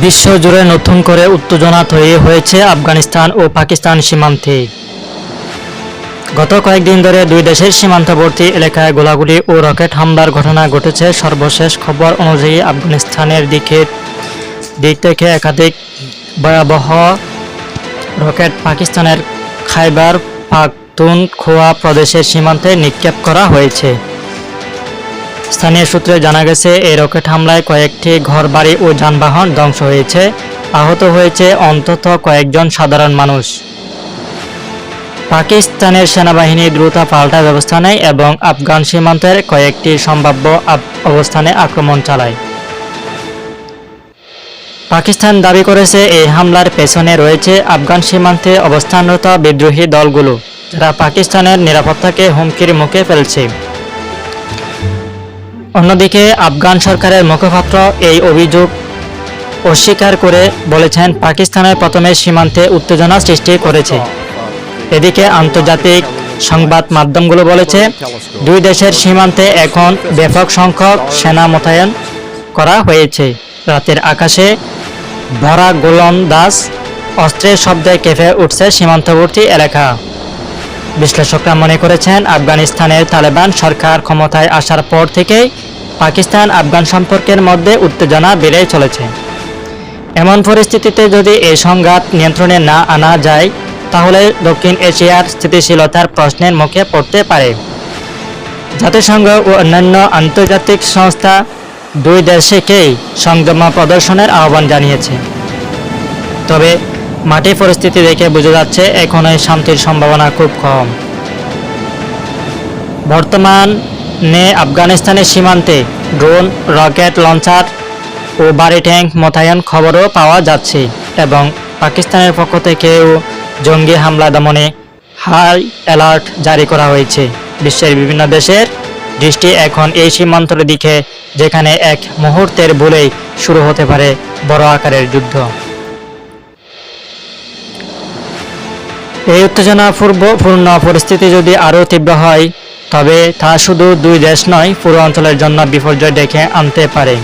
বিশ্বজুড়ে নতুন করে উত্তেজনা তৈরি হয়েছে আফগানিস্তান ও পাকিস্তান সীমান্তে। গত কয়েকদিন ধরে দুই দেশের সীমান্তবর্তী এলাকায় গোলাগুলি ও রকেট হামলার ঘটনা ঘটেছে। সর্বশেষ খবর অনুযায়ী আফগানিস্তানের দিকে দিক থেকে একাধিক ভয়াবহ রকেট পাকিস্তানের খাইবার পাখতুনখোয়া প্রদেশের সীমান্তে নিক্ষেপ করা হয়েছে। স্থানীয় সূত্রে জানা গেছে এই রকেট হামলায় কয়েকটি ঘরবাড়ি ও যানবাহন ধ্বংস হয়েছে। আহত হয়েছে অন্তত কয়েকজন সাধারণ মানুষ। পাকিস্তানের সেনাবাহিনী দ্রুত পাল্টা ব্যবস্থা নেয় এবং আফগান সীমান্তের কয়েকটি সম্ভাব্য অবস্থানে আক্রমণ চালায়। পাকিস্তান দাবি করেছে, এই হামলার পেছনে রয়েছে আফগান সীমান্তে অবস্থানরত বিদ্রোহী দলগুলো, যারা পাকিস্তানের নিরাপত্তাকে হুমকির মুখে ফেলছে। অন্যদিকে আফগান সরকারের মুখপাত্র এই অভিযোগ অস্বীকার করে বলেছেন, পাকিস্তানের প্রথমে সীমান্তে উত্তেজনা সৃষ্টি করেছে। এদিকে আন্তর্জাতিক সংবাদ মাধ্যমগুলো বলেছে, দুই দেশের সীমান্তে এখন ব্যাপক সংখ্যক সেনা মোতায়েন করা হয়েছে। রাতের আকাশে ভরা গোলন্দাজ অস্ত্রের শব্দে কেঁপে উঠছে সীমান্তবর্তী এলাকা। বিশ্লেষকরা মনে করেছেন, আফগানিস্তানের তালেবান সরকার ক্ষমতায় আসার পর থেকেই পাকিস্তান আফগান সম্পর্কের মধ্যে উত্তেজনা বেড়েই চলেছে। এমন পরিস্থিতিতে যদি এই সংঘাত নিয়ন্ত্রণে না আনা যায়, তাহলে দক্ষিণ এশিয়ার স্থিতিশীলতার প্রশ্নের মুখে পড়তে পারে। জাতিসংঘ ও অন্যান্য আন্তর্জাতিক সংস্থা দুই দেশকেই সংযম প্রদর্শনের আহ্বান জানিয়েছে। তবে মাটি পরিস্থিতি দেখে বোঝা যাচ্ছে এখনই শান্তির সম্ভাবনা খুব কম। বর্তমানে আফগানিস্তানের সীমান্তে ড্রোন, রকেট লঞ্চার ও বাড়ি ট্যাঙ্ক মোতায়েন খবরও পাওয়া যাচ্ছে এবং পাকিস্তানের পক্ষ থেকেও জঙ্গি হামলা দমনে হাই অ্যালার্ট জারি করা হয়েছে। বিশ্বের বিভিন্ন দেশের দৃষ্টি এখন এই সীমান্তের দিকে, যেখানে এক মুহূর্তের ভুলেই শুরু হতে পারে বড় আকারের যুদ্ধ। এই উত্তেজনাপূর্ণ পরিস্থিতি যদি আরও তীব্র হয়, তবে তা শুধু দুই দেশ নয়, পুরো অঞ্চলের জন্য বিপর্যয় ডেকে আনতে পারে।